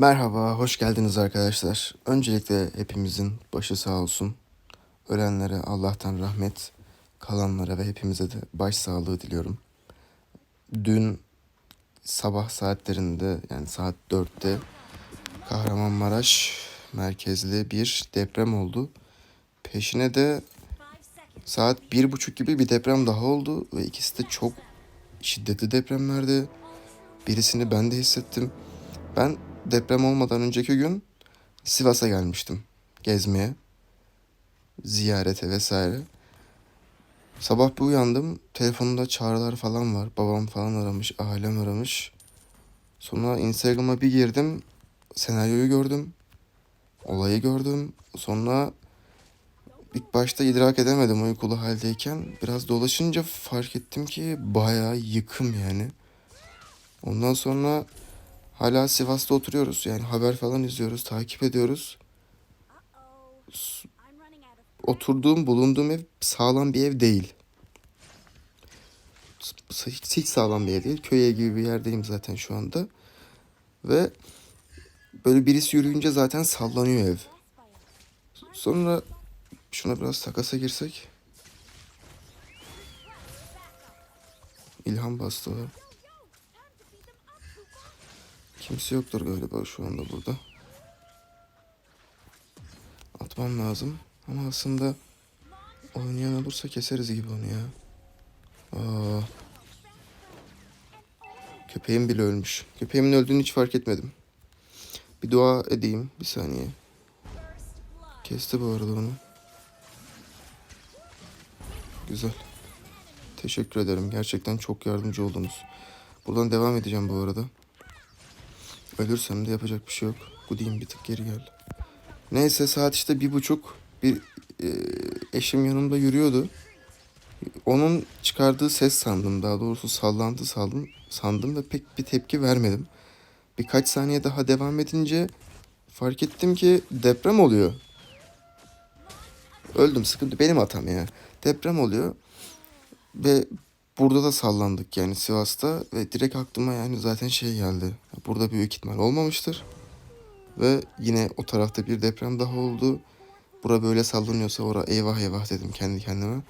Merhaba, hoş geldiniz arkadaşlar. Öncelikle hepimizin başı sağ olsun. Ölenlere Allah'tan rahmet, kalanlara ve hepimize de baş sağlığı diliyorum. Dün sabah saatlerinde yani saat 4'te Kahramanmaraş merkezli bir deprem oldu. Peşine de saat bir buçuk gibi bir deprem daha oldu ve ikisi de çok şiddetli depremlerdi. Birisini ben de hissettim. Ben deprem olmadan önceki gün Sivas'a gelmiştim gezmeye, ziyarete vesaire. Sabah bir uyandım, telefonumda çağrılar falan var. Babam falan aramış, ailem aramış. Sonra Instagram'a bir girdim, senaryoyu gördüm, olayı gördüm. Sonra ilk başta idrak edemedim uykulu haldeyken. Biraz dolaşınca fark ettim ki bayağı yıkım yani. Ondan sonra hala Sivas'ta oturuyoruz. Yani haber falan izliyoruz, takip ediyoruz. Oturduğum, bulunduğum ev sağlam bir ev değil. Hiç, hiç sağlam bir ev değil. Köy ev gibi bir yerdeyim zaten şu anda. Ve böyle birisi yürüyünce zaten sallanıyor ev. Sonra şuna biraz takasa girsek. İlham bastı. Kimse yoktur galiba şu anda burada. Atmam lazım. Ama aslında oynayan olursa keseriz gibi onu ya. Aa. Köpeğim bile ölmüş. Köpeğimin öldüğünü hiç fark etmedim. Bir dua edeyim. Bir saniye. Kesti bu arada onu. Güzel. Teşekkür ederim. Gerçekten çok yardımcı oldunuz. Buradan devam edeceğim bu arada. Ölürsem de yapacak bir şey yok. Gudeyim bir tık geri gel. Neyse saat işte bir buçuk. Bir e, eşim yanımda yürüyordu. Onun çıkardığı ses sandım. Daha doğrusu sallantı sandım, sandım ve pek bir tepki vermedim. Birkaç saniye daha devam edince fark ettim ki deprem oluyor. Öldüm sıkıntı benim hatam ya. Deprem oluyor ve burada da sallandık yani Sivas'ta ve direkt aklıma yani zaten şey geldi. Burada büyük ihtimal olmamıştır. Ve yine o tarafta bir deprem daha oldu. Bura böyle sallanıyorsa ora eyvah eyvah dedim kendi kendime.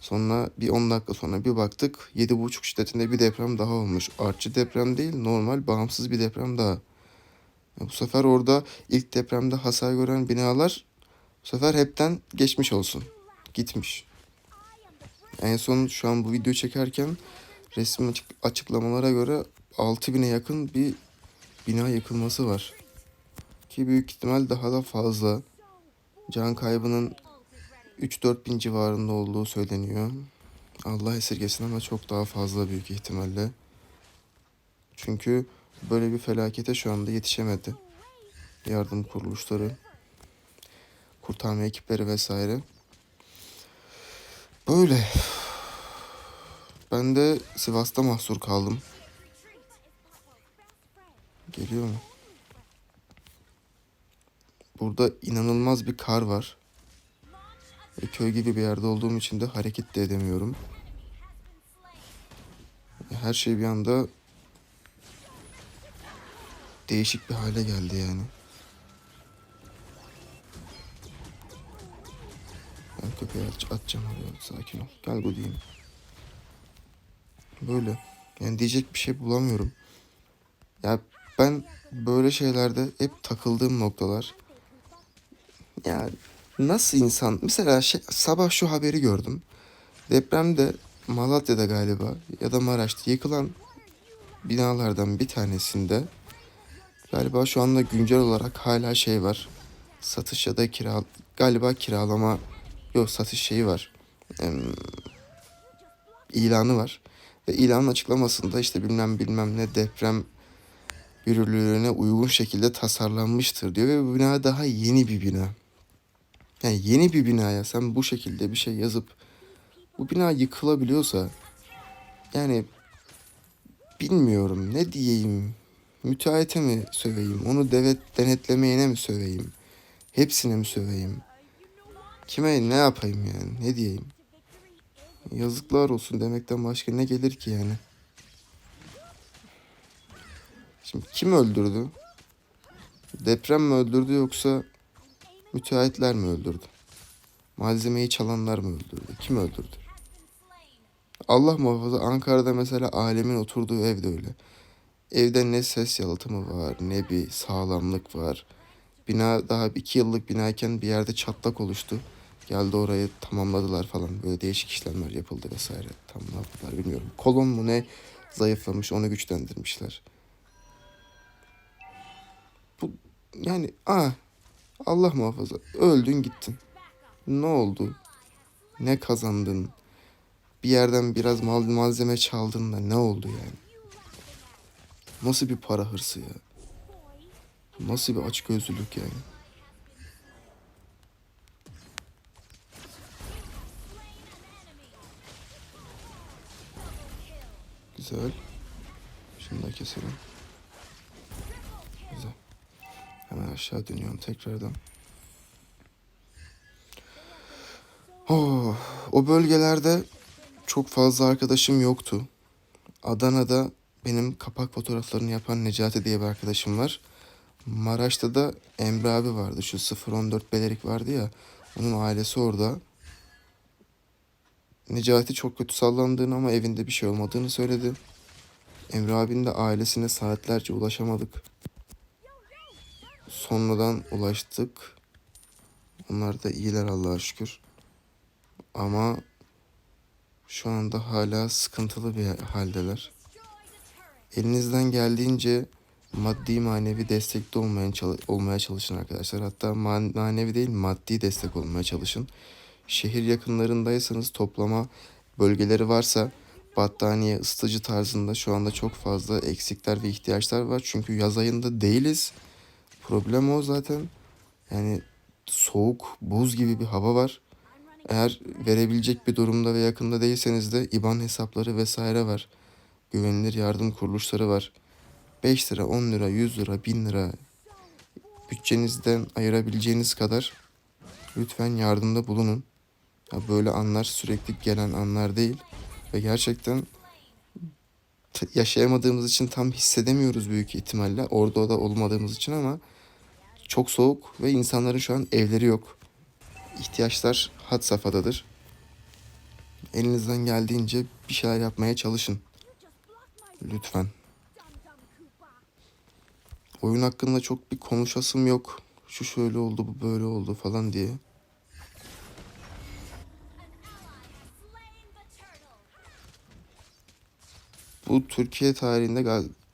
Sonra bir 10 dakika sonra bir baktık 7.5 şiddetinde bir deprem daha olmuş. Artçı deprem değil normal bağımsız bir deprem daha. Ya Bu sefer orada ilk depremde hasar gören binalar bu sefer hepten geçmiş olsun. Gitmiş. En son şu an bu video çekerken resmi açık- açıklamalara göre 6000'e yakın bir bina yıkılması var. Ki büyük ihtimal daha da fazla. Can kaybının 3-4 bin civarında olduğu söyleniyor. Allah esirgesin ama çok daha fazla büyük ihtimalle. Çünkü böyle bir felakete şu anda yetişemedi. Yardım kuruluşları, kurtarma ekipleri vesaire. Böyle. Ben de Sivas'ta mahsur kaldım. Geliyor mu? Burada inanılmaz bir kar var. Ve köy gibi bir yerde olduğum için de hareket de edemiyorum. Her şey bir anda değişik bir hale geldi yani. Ben köpeği at, atacağım oraya. Sakin ol. Gel bu diyeyim. Böyle. Yani diyecek bir şey bulamıyorum. Ya ben böyle şeylerde hep takıldığım noktalar. Ya nasıl insan? Mesela şey, sabah şu haberi gördüm. Depremde Malatya'da galiba ya da Maraş'ta yıkılan binalardan bir tanesinde galiba şu anda güncel olarak hala şey var. Satış ya da kira galiba kiralama yok satış şeyi var. Em, ilanı var. Ve ilanın açıklamasında işte bilmem bilmem ne deprem yürürlüğüne uygun şekilde tasarlanmıştır diyor ve bu bina daha yeni bir bina. Yani yeni bir binaya sen bu şekilde bir şey yazıp bu bina yıkılabiliyorsa yani bilmiyorum ne diyeyim. Müteahhite mi söveyim? Onu devlet denetlemeyene mi söveyim? Hepsine mi söveyim? Kime ne yapayım yani? Ne diyeyim? Yazıklar olsun demekten başka ne gelir ki yani? Şimdi kim öldürdü? Deprem mi öldürdü yoksa müteahhitler mi öldürdü? Malzemeyi çalanlar mı öldürdü? Kim öldürdü? Allah muhafaza Ankara'da mesela alemin oturduğu ev de öyle. Evde ne ses yalıtımı var ne bir sağlamlık var. Bina daha iki yıllık binayken bir yerde çatlak oluştu. Geldi orayı tamamladılar falan. Böyle değişik işlemler yapıldı vesaire. Tam ne yaptılar bilmiyorum. Kolon mu ne zayıflamış onu güçlendirmişler. Bu yani ah Allah muhafaza öldün gittin. Ne oldu? Ne kazandın? Bir yerden biraz mal malzeme çaldın da ne oldu yani? Nasıl bir para hırsı ya? Nasıl bir açgözlülük yani? Güzel. Şunu da keselim. Güzel. Hemen aşağı dönüyorum tekrardan. Oh, o bölgelerde çok fazla arkadaşım yoktu. Adana'da benim kapak fotoğraflarını yapan Necati diye bir arkadaşım var. Maraş'ta da Emre abi vardı. Şu 014 Belerik vardı ya. Onun ailesi orada. Necati çok kötü sallandığını ama evinde bir şey olmadığını söyledi. Emre abinin de ailesine saatlerce ulaşamadık. Sonradan ulaştık. Onlar da iyiler Allah'a şükür. Ama şu anda hala sıkıntılı bir haldeler. Elinizden geldiğince maddi manevi destekte olmaya, çal- olmaya çalışın arkadaşlar. Hatta man- manevi değil maddi destek olmaya çalışın. Şehir yakınlarındaysanız toplama bölgeleri varsa battaniye, ısıtıcı tarzında şu anda çok fazla eksikler ve ihtiyaçlar var. Çünkü yaz ayında değiliz. Problem o zaten. Yani soğuk, buz gibi bir hava var. Eğer verebilecek bir durumda ve yakında değilseniz de IBAN hesapları vesaire var. Güvenilir yardım kuruluşları var. 5 lira, 10 lira, 100 lira, 1000 lira bütçenizden ayırabileceğiniz kadar lütfen yardımda bulunun. Ya böyle anlar sürekli gelen anlar değil ve gerçekten yaşayamadığımız için tam hissedemiyoruz büyük ihtimalle. Orada da olmadığımız için ama çok soğuk ve insanların şu an evleri yok. İhtiyaçlar had safhadadır. Elinizden geldiğince bir şeyler yapmaya çalışın. Lütfen. Oyun hakkında çok bir konuşasım yok. Şu şöyle oldu, bu böyle oldu falan diye. Bu Türkiye tarihinde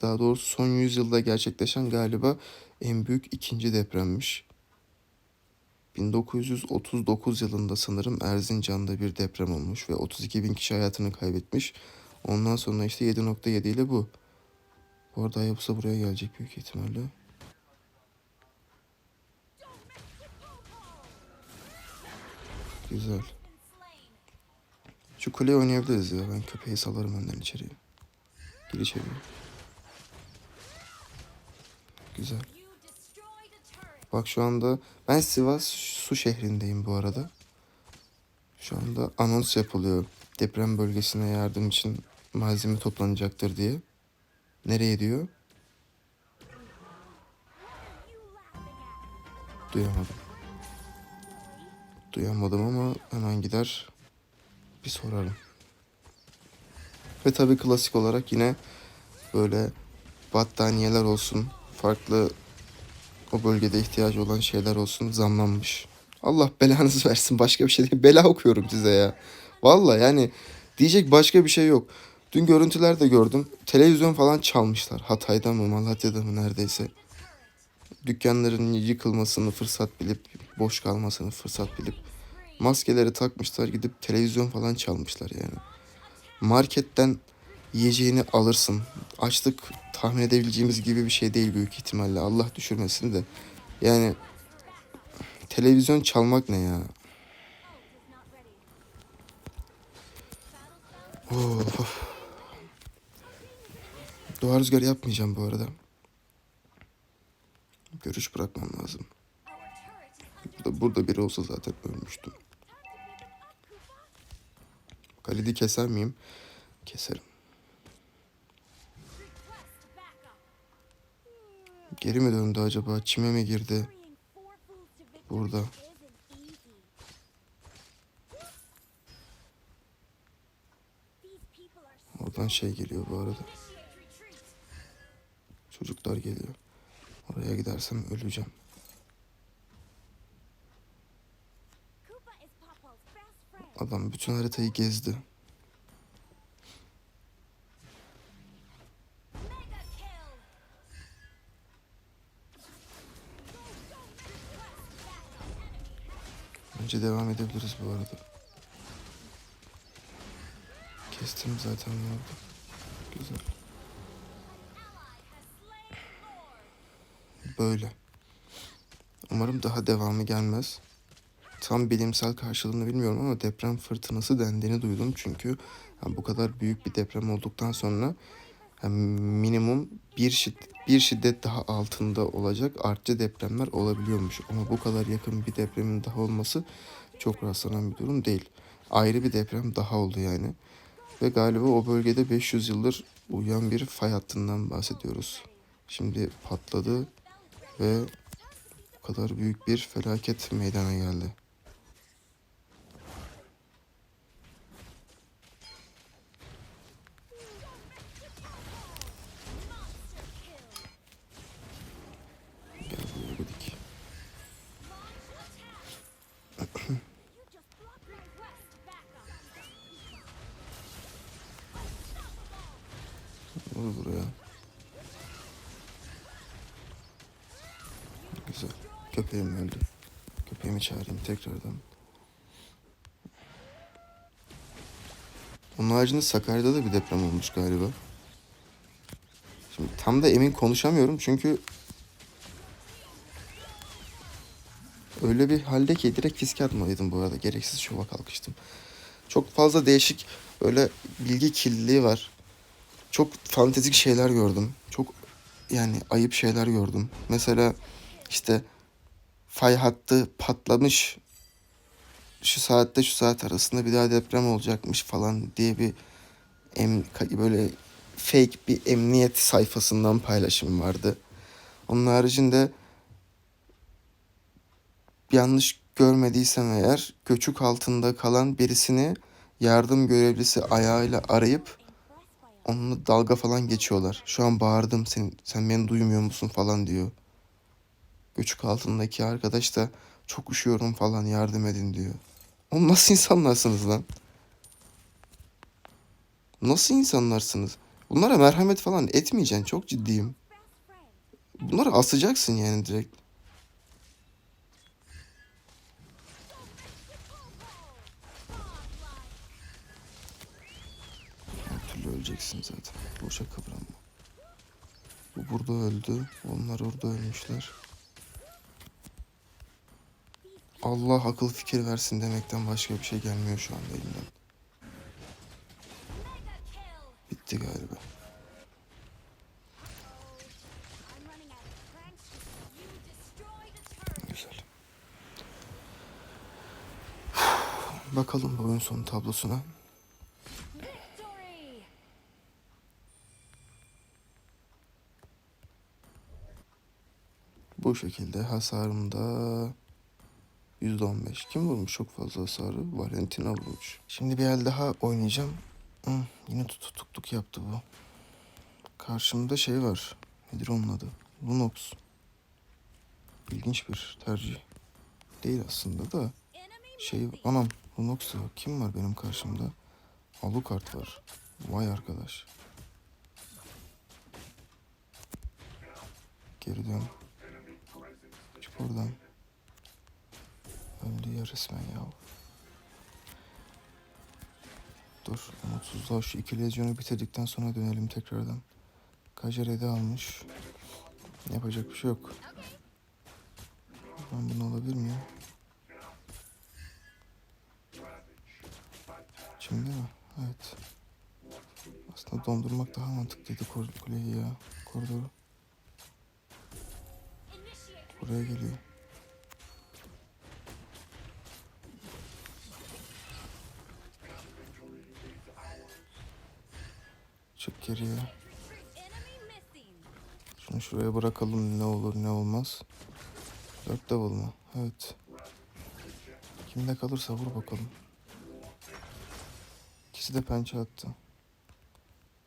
daha doğrusu son yüzyılda gerçekleşen galiba en büyük ikinci depremmiş. 1939 yılında sanırım Erzincan'da bir deprem olmuş ve 32 bin kişi hayatını kaybetmiş. Ondan sonra işte 7.7 ile bu. Bu arada Hayabusa buraya gelecek büyük ihtimalle. Güzel. Şu kuleyi oynayabiliriz ya. Ben köpeği salarım önden içeriye. Gir içeriye. Güzel. Bak şu anda ben Sivas su şehrindeyim bu arada. Şu anda anons yapılıyor. Deprem bölgesine yardım için malzeme toplanacaktır diye. Nereye diyor? Duyamadım. Duyamadım ama hemen gider bir sorarım. Ve tabii klasik olarak yine böyle battaniyeler olsun, farklı o bölgede ihtiyacı olan şeyler olsun zamlanmış. Allah belanızı versin başka bir şey değil. Bela okuyorum size ya. Valla yani diyecek başka bir şey yok. Dün görüntülerde gördüm. Televizyon falan çalmışlar. Hatay'da mı Malatya'da mı neredeyse. Dükkanların yıkılmasını fırsat bilip boş kalmasını fırsat bilip maskeleri takmışlar gidip televizyon falan çalmışlar yani. Marketten yiyeceğini alırsın. Açlık tahmin edebileceğimiz gibi bir şey değil büyük ihtimalle. Allah düşürmesin de. Yani televizyon çalmak ne ya? Of. Doğa rüzgarı yapmayacağım bu arada. Görüş bırakmam lazım. Burada, burada biri olsa zaten ölmüştüm. Galidi keser miyim? Keserim. Geri mi döndü acaba? Çime mi girdi? Burada. Oradan şey geliyor bu arada. Çocuklar geliyor. Oraya gidersem öleceğim. Adam bütün haritayı gezdi. Bence devam edebiliriz bu arada. Kestim zaten orada. Güzel. Böyle. Umarım daha devamı gelmez. Tam bilimsel karşılığını bilmiyorum ama deprem fırtınası dendiğini duydum. Çünkü yani bu kadar büyük bir deprem olduktan sonra yani minimum bir şiddet, bir şiddet daha altında olacak artçı depremler olabiliyormuş. Ama bu kadar yakın bir depremin daha olması çok rastlanan bir durum değil. Ayrı bir deprem daha oldu yani. Ve galiba o bölgede 500 yıldır uyuyan bir fay hattından bahsediyoruz. Şimdi patladı ve bu kadar büyük bir felaket meydana geldi. Tekrardan. Onun haricinde Sakarya'da da bir deprem olmuş galiba. Şimdi tam da emin konuşamıyorum çünkü öyle bir halde ki direkt fiske atmalıydım bu arada. Gereksiz şova kalkıştım. Çok fazla değişik böyle bilgi kirliliği var. Çok fantezik şeyler gördüm. Çok yani ayıp şeyler gördüm. Mesela işte fay hattı patlamış. Şu saatte şu saat arasında bir daha deprem olacakmış falan diye bir em, böyle fake bir emniyet sayfasından paylaşım vardı. Onun haricinde yanlış görmediysem eğer göçük altında kalan birisini yardım görevlisi ayağıyla arayıp onunla dalga falan geçiyorlar. Şu an bağırdım sen, sen beni duymuyor musun falan diyor. Göçük altındaki arkadaş da çok üşüyorum falan yardım edin diyor. Oğlum nasıl insanlarsınız lan? Nasıl insanlarsınız? Bunlara merhamet falan etmeyeceksin. Çok ciddiyim. Bunları asacaksın yani direkt. Her öleceksin zaten. Boşa kıvranma. Bu burada öldü. Onlar orada ölmüşler. Allah akıl fikir versin demekten başka bir şey gelmiyor şu anda elimden. Bitti galiba. Güzel. Bakalım bu oyun sonu tablosuna. Bu şekilde hasarımda %15. Kim vurmuş çok fazla hasarı? Valentina vurmuş. Şimdi bir el daha oynayacağım. Hı, yine tutukluk yaptı bu. Karşımda şey var. Nedir onun adı? Lunox. İlginç bir tercih. Değil aslında da. Şey anam Lunox. Kim var benim karşımda? Alucard var. Vay arkadaş. Geri dön. Çık oradan. Öldü ya resmen ya. Dur umutsuzluğa şu iki lezyonu bitirdikten sonra dönelim tekrardan. Kajare'de almış. Yapacak bir şey yok. Ben bunu alabilir miyim? Şimdi mi? Evet. Aslında dondurmak daha mantıklıydı kuleyi ya. Koridoru. Buraya geliyor. Çık geriye. Şunu şuraya bırakalım ne olur ne olmaz. Dört davul mu? Evet. Kimde kalırsa vur bakalım. İkisi de pençe attı.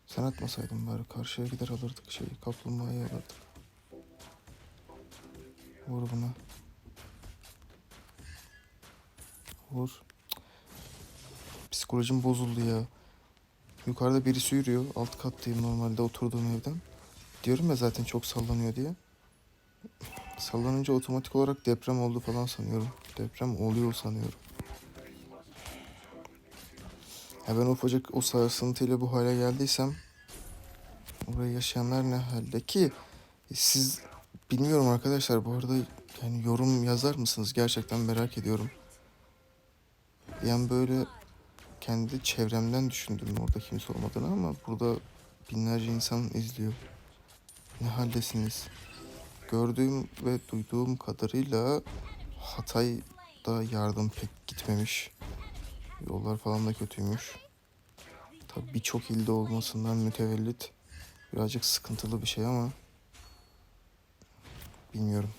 Sen atmasaydın bari karşıya gider alırdık şeyi. Kaplumbağayı alırdık. Vur buna. Vur. Psikolojim bozuldu ya. Yukarıda birisi yürüyor. Alt kattayım normalde oturduğum evden. Diyorum ya zaten çok sallanıyor diye. Sallanınca otomatik olarak deprem oldu falan sanıyorum. Deprem oluyor sanıyorum. Ya ben ufacık o sarsıntıyla bu hale geldiysem orayı yaşayanlar ne halde ki siz bilmiyorum arkadaşlar bu arada yani yorum yazar mısınız gerçekten merak ediyorum. Yani böyle kendi çevremden düşündüm orada kimse olmadığını ama burada binlerce insan izliyor. Ne haldesiniz? Gördüğüm ve duyduğum kadarıyla Hatay'da yardım pek gitmemiş. Yollar falan da kötüymüş. Tabii birçok ilde olmasından mütevellit birazcık sıkıntılı bir şey ama bilmiyorum.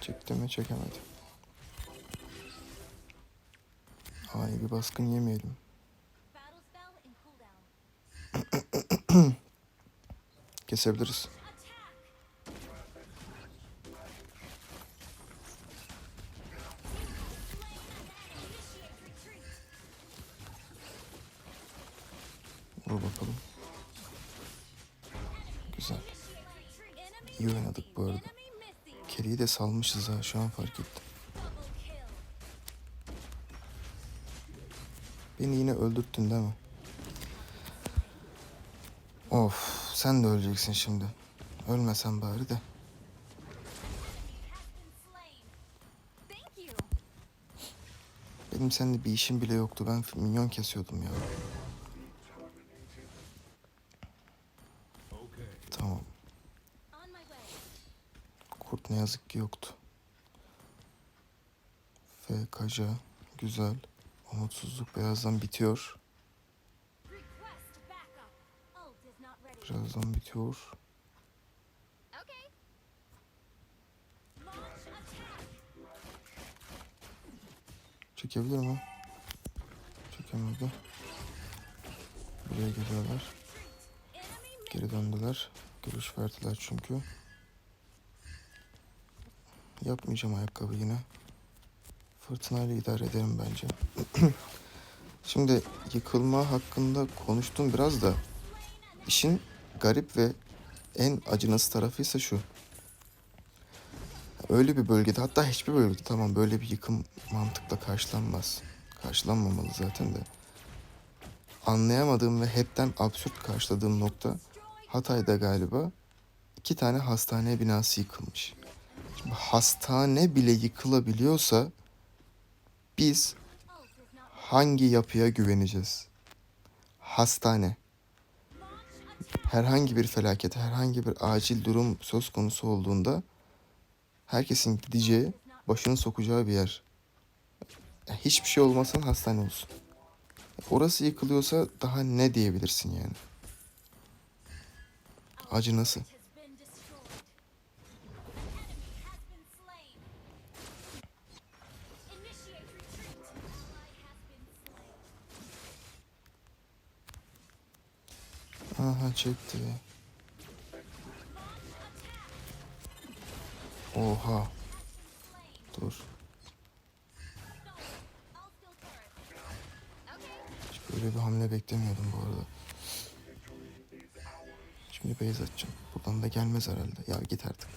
Çekti mi çekemedi. Ay bir baskın yemeyelim. Kesebiliriz. Vur bakalım. Güzel. İyi oynadık bu arada. Kerry'i de salmışız ha şu an fark ettim. Beni yine öldürttün değil mi? Of sen de öleceksin şimdi. Ölmesen bari de. Benim seninle bir işim bile yoktu. Ben minyon kesiyordum ya. Tamam. Kurt ne yazık ki yoktu. FKC güzel. Umutsuzluk birazdan bitiyor. Birazdan bitiyor. Çekebilir mi? Çekemedi. Buraya geliyorlar. Geri döndüler. Görüş verdiler çünkü. Yapmayacağım ayakkabı yine. Fırtınayla idare ederim bence. Şimdi yıkılma hakkında konuştum biraz da. İşin garip ve en acınası tarafı ise şu. Öyle bir bölgede hatta hiçbir bölgede tamam böyle bir yıkım mantıkla karşılanmaz. Karşılanmamalı zaten de. Anlayamadığım ve hepten absürt karşıladığım nokta Hatay'da galiba iki tane hastane binası yıkılmış. Şimdi hastane bile yıkılabiliyorsa biz hangi yapıya güveneceğiz? Hastane. Herhangi bir felaket, herhangi bir acil durum söz konusu olduğunda herkesin gideceği, başını sokacağı bir yer. Hiçbir şey olmasın hastane olsun. Orası yıkılıyorsa daha ne diyebilirsin yani? Acı nasıl? Çekti. Oha. Dur. Hiç böyle bir hamle beklemiyordum bu arada. Şimdi base atacağım. Buradan da gelmez herhalde. Ya git artık.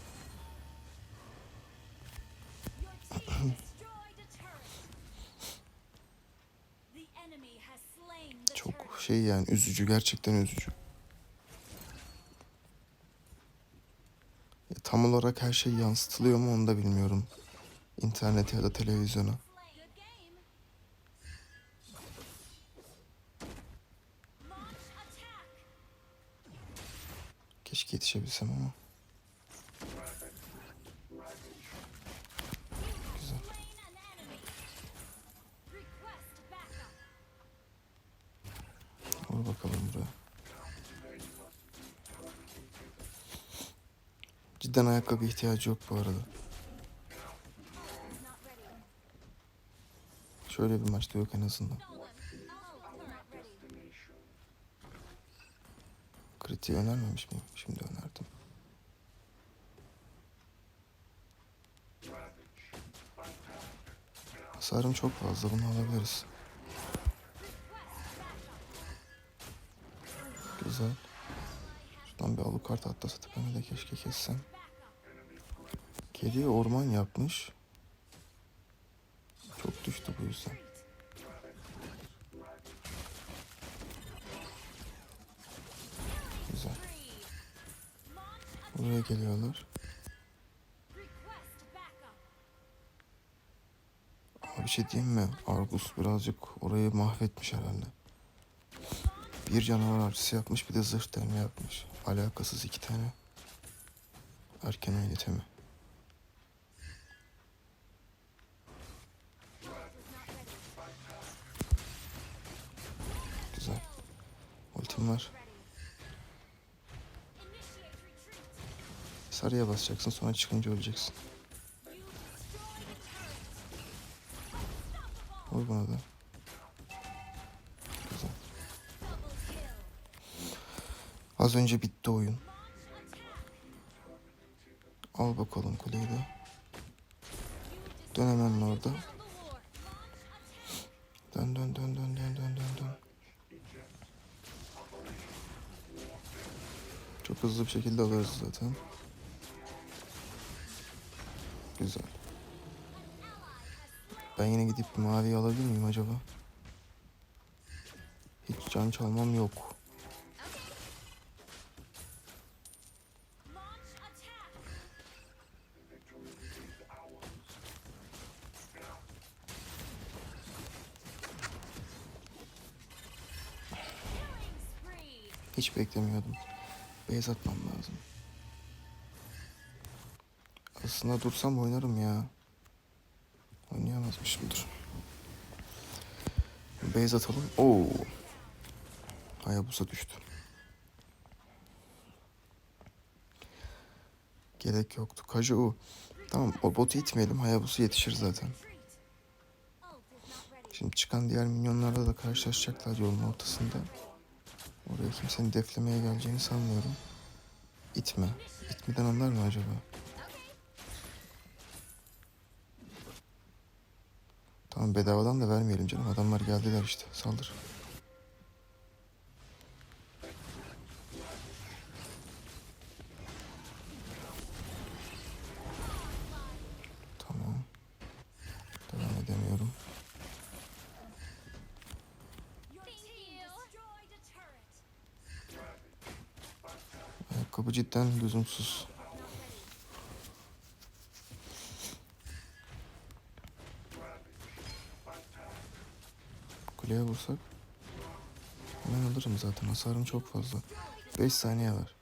Çok şey yani üzücü. Gerçekten üzücü. Tam olarak her şey yansıtılıyor mu onu da bilmiyorum. İnternete ya da televizyona. Keşke yetişebilsem ama. Ayakkabı ihtiyacı yok bu arada. Şöyle bir maçta yok en azından. Kritiği önermemiş miyim? Şimdi önerdim. Hasarım çok fazla bunu alabiliriz. Güzel. Şuradan bir alucard atlasa tepeme de keşke kessem. Kedi orman yapmış. Çok düştü bu yüzden. Güzel. Buraya geliyorlar. Ama bir şey diyeyim mi? Argus birazcık orayı mahvetmiş herhalde. Bir canavar avcısı yapmış bir de zırh delme yapmış. Alakasız iki tane. Erken oynatemi. Güzel. Retreat. Sarıya basacaksın sonra çıkınca öleceksin. Vur buna da. Güzel. Az önce bitti oyun. Al bakalım kuleyi de. You Dön hemen orada. Çok hızlı bir şekilde alırız zaten. Güzel. Ben yine gidip bir mavi alabilir miyim acaba? Hiç can çalmam yok. Hiç beklemiyordum. Beyaz atmam lazım. Aslında dursam oynarım ya. Oynayamazmışımdır. Beyaz atalım. Oo. Hayabusa düştü. Gerek yoktu. Kaju. Tamam o botu itmeyelim. Hayabusa yetişir zaten. Şimdi çıkan diğer minyonlarla da karşılaşacaklar yolun ortasında. Oraya kimsenin deflemeye geleceğini sanmıyorum. İtme. İtmeden anlar mı acaba? Tamam bedavadan da vermeyelim canım. Adamlar geldiler işte. Saldır. Tamam. Devam edemiyorum. Your team destroyed a turret. Ayakkabı cidden lüzumsuz. Kuleye vursak hemen alırım zaten. Hasarım çok fazla. 5 saniye var.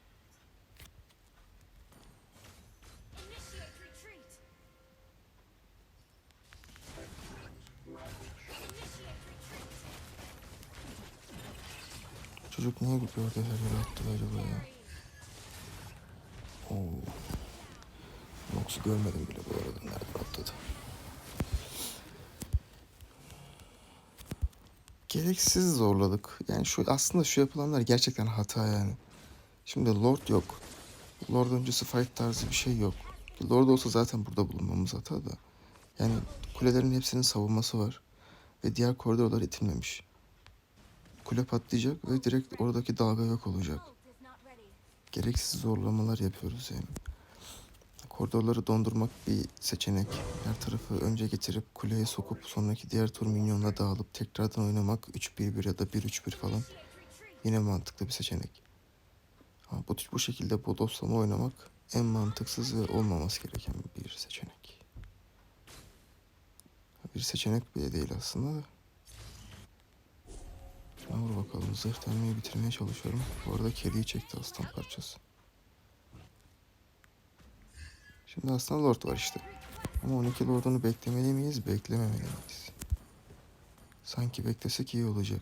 Çocuk niye böyle her yere attı acaba ya? Nox'u görmedim bile bu arada. Nereden atladı? Gereksiz zorladık. Yani şu aslında şu yapılanlar gerçekten hata yani. Şimdi Lord yok. Lord öncesi fight tarzı bir şey yok. Lord olsa zaten burada bulunmamız hata da. Yani kulelerin hepsinin savunması var. Ve diğer koridorlar itilmemiş. Kule patlayacak ve direkt oradaki dalga yok olacak. Gereksiz zorlamalar yapıyoruz yani. Koridorları dondurmak bir seçenek. Her tarafı önce getirip kuleye sokup sonraki diğer tur minyonla dağılıp tekrardan oynamak 3-1-1 ya da 1-3-1 falan yine mantıklı bir seçenek. Ama bu, bu şekilde bodoslama oynamak en mantıksız ve olmaması gereken bir seçenek. Bir seçenek bile değil aslında da. Şuna vur bakalım. Zırh bitirmeye çalışıyorum. Bu arada kediyi çekti aslan parçası. Şimdi aslan lord var işte. Ama 12 lordunu beklemeli miyiz? Beklememeli miyiz? Sanki beklesek iyi olacak.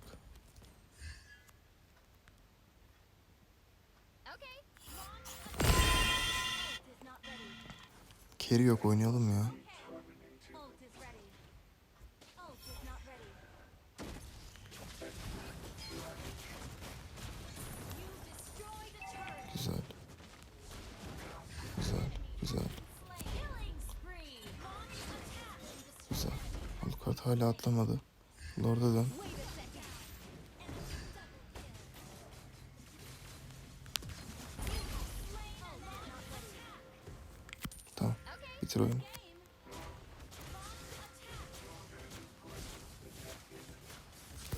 Carry yok oynayalım ya. Ult hala atlamadı. Lord'a dön. Tamam. Bitir oyunu.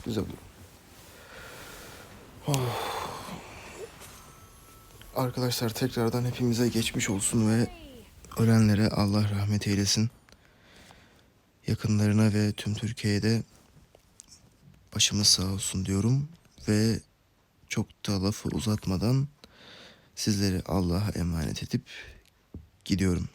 Güzel. Oh. Arkadaşlar tekrardan hepimize geçmiş olsun ve ölenlere Allah rahmet eylesin. Yakınlarına ve tüm Türkiye'de başımız sağ olsun diyorum ve çok da lafı uzatmadan sizleri Allah'a emanet edip gidiyorum.